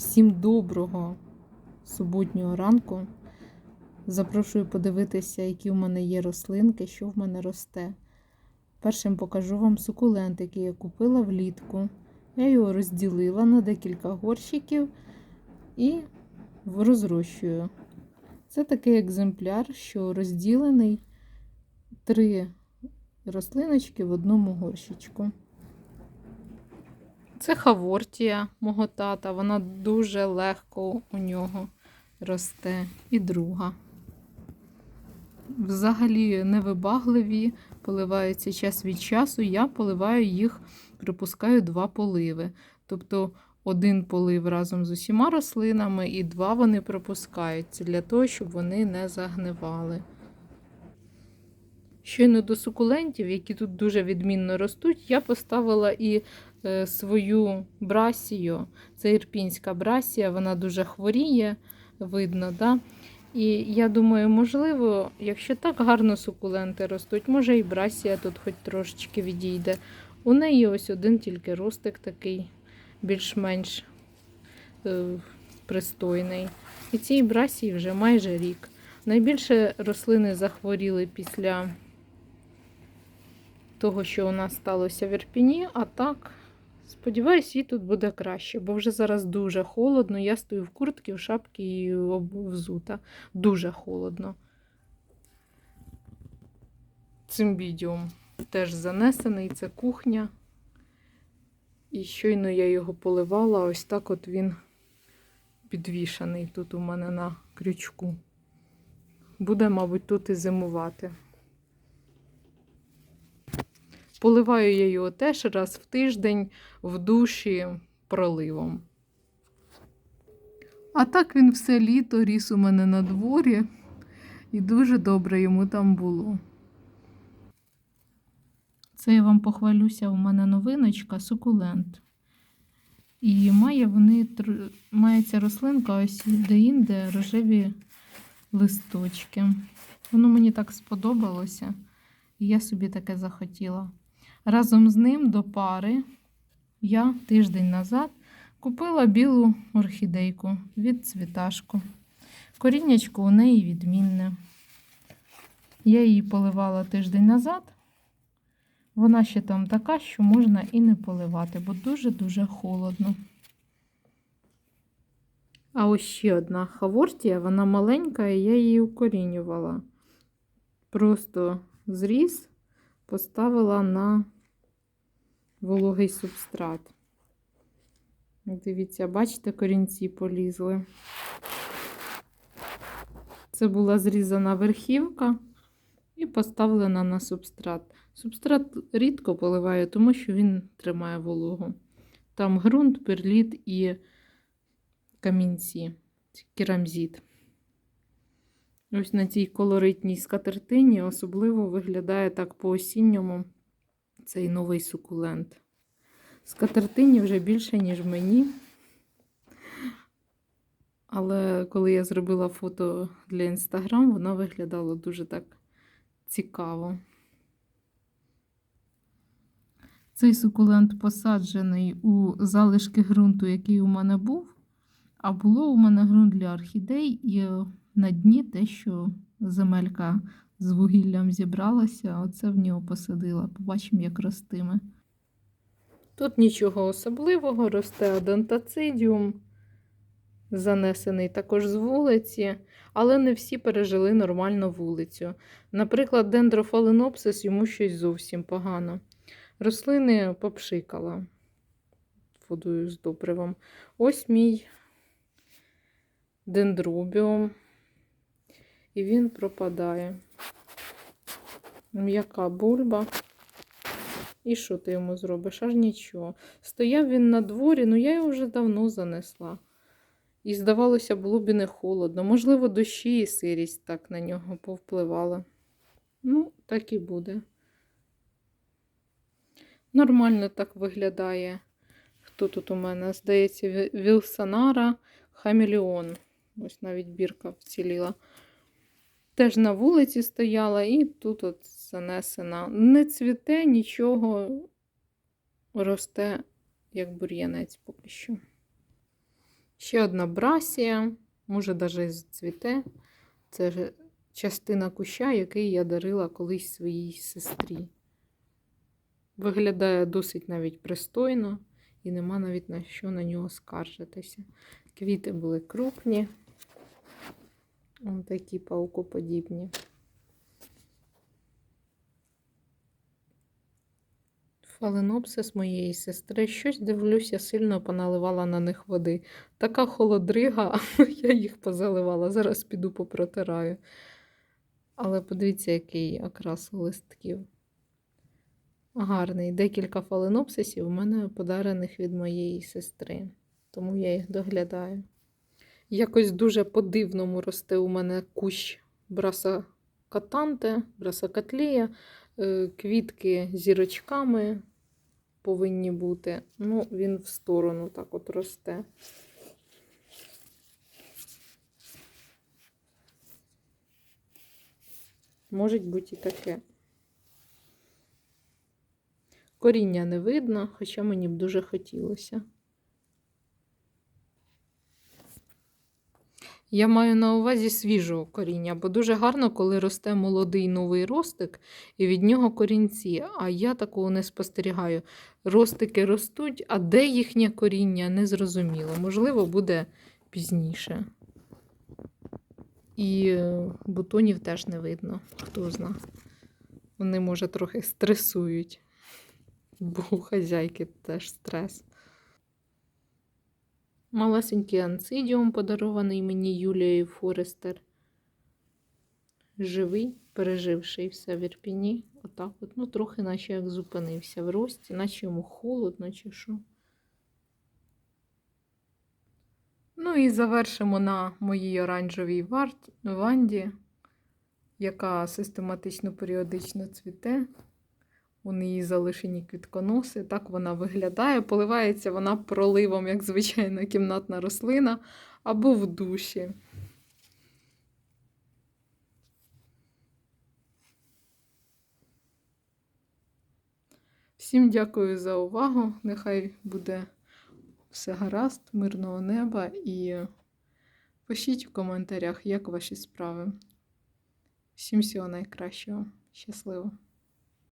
Всім доброго суботнього ранку. Запрошую подивитися, які в мене є рослинки, що в мене росте. Першим покажу вам сукулент, який я купила влітку. Я його розділила на декілька горщиків і розрощую. Це такий екземпляр, що розділений три рослиночки в одному горщичку. Це хавортія мого тата, вона дуже легко у нього росте. І друга. Взагалі невибагливі, поливаються час від часу. Я поливаю їх, припускаю два поливи. Тобто один полив разом з усіма рослинами, і два вони пропускаються для того, щоб вони не загнивали. Щойно до сукулентів, які тут дуже відмінно ростуть, я поставила і свою брасію. Це ірпінська брасія, вона дуже хворіє, видно. Да? І я думаю, можливо, якщо так гарно сукуленти ростуть, може і брасія тут хоч трошечки відійде. У неї ось один тільки ростик такий, більш-менш е, пристойний. І цій брасії вже майже рік. Найбільше рослини захворіли після того, що у нас сталося в Ірпіні, а так, сподіваюсь, їй тут буде краще, бо вже зараз дуже холодно. Я стою в куртці, в шапці і взута. Дуже холодно. Цимбідіум теж занесений, це кухня. І щойно я його поливала, ось так от він підвішаний тут у мене на крючку. Буде, мабуть, тут і зимувати. Поливаю я його теж раз в тиждень в душі проливом. А так він все літо ріс у мене на дворі, і дуже добре йому там було. Це я вам похвалюся, у мене новиночка сукулент. І має вони, має рослинка ось де-інде рожеві листочки. Воно мені так сподобалося, і я собі таке захотіла. Разом з ним до пари я тиждень назад купила білу орхідейку від цвіташку. Коріннячко у неї відмінне. Я її поливала тиждень назад. Вона ще там така, що можна і не поливати, бо дуже-дуже холодно. А ось ще одна хавортія, вона маленька, і я її укорінювала. Просто зріз поставила на вологий субстрат. Дивіться, бачите, корінці полізли. Це була зрізана верхівка і поставлена на субстрат. Субстрат рідко поливаю, тому що він тримає вологу. Там ґрунт, перліт і камінці, керамзит. Ось на цій колоритній скатертині особливо виглядає так по-осінньому цей новий сукулент. Скатертині вже більше, ніж мені. Але коли я зробила фото для інстаграм, воно виглядало дуже так цікаво. Цей сукулент посаджений у залишки ґрунту, який у мене був. А було у мене ґрунт для орхідей, і на дні те, що земелька з вугіллям зібралася, оце в нього посадила. Побачимо, як ростиме. Тут нічого особливого, росте адентацидіум, занесений також з вулиці, але не всі пережили нормально вулицю. Наприклад, дендрофаленопсис йому щось зовсім погано. Рослини попшикала водою з добривом. Ось мій дендробіум, і він пропадає. М'яка бульба. І що ти йому зробиш? Аж нічого. Стояв він на дворі, ну я його вже давно занесла. І, здавалося, було б і не холодно. Можливо, дощі і сирість так на нього повпливала. Ну, так і буде. Нормально так виглядає. Хто тут у мене? Здається, Вілсонара Хамелеон. Ось навіть бірка вціліла. Теж на вулиці стояла і тут от занесена. Не цвіте, нічого росте, як бур'янець поки що. Ще одна брасія, може, навіть зцвіте. Це частина куща, який я дарила колись своїй сестрі. Виглядає досить навіть пристойно, і нема навіть на що на нього скаржитися. Квіти були крупні, Ось такі паукоподібні. Фаленопсис моєї сестри. Щось дивлюся, сильно поналивала на них води. Така холодрига, я їх позаливала. Зараз піду попротираю. Але подивіться, який окрас листків. Гарний. Декілька фаленопсисів у мене подарених від моєї сестри, тому я їх доглядаю. Якось дуже по-дивному росте у мене кущ браса катанте, браса котлея, Е, квітки зірочками повинні бути. Ну, він в сторону так от росте. Може бути і таке. Коріння не видно, хоча мені б дуже хотілося. Я маю на увазі свіжого коріння, бо дуже гарно, коли росте молодий новий ростик, і від нього корінці. А я такого не спостерігаю. Ростики ростуть, а де їхнє коріння, не зрозуміло. Можливо, буде пізніше. І е, бутонів теж не видно, хто зна. Вони, може, трохи стресують, бо у хазяйки теж стрес. Малесенький анцидіум, подарований мені Юлією Форестер. Живий, переживший все в Ірпіні. Отак от. Ну, трохи наче як зупинився в рості, наче йому холодно чи що. Ну і завершимо на моїй оранжевій ванді, яка систематично періодично цвіте. У неї залишені квітконоси. Так вона виглядає. Поливається вона проливом, як звичайна кімнатна рослина, або в душі. Всім дякую за увагу. Нехай буде все гаразд, мирного неба і пишіть в коментарях, як ваші справи. Всім всього найкращого. Щасливо!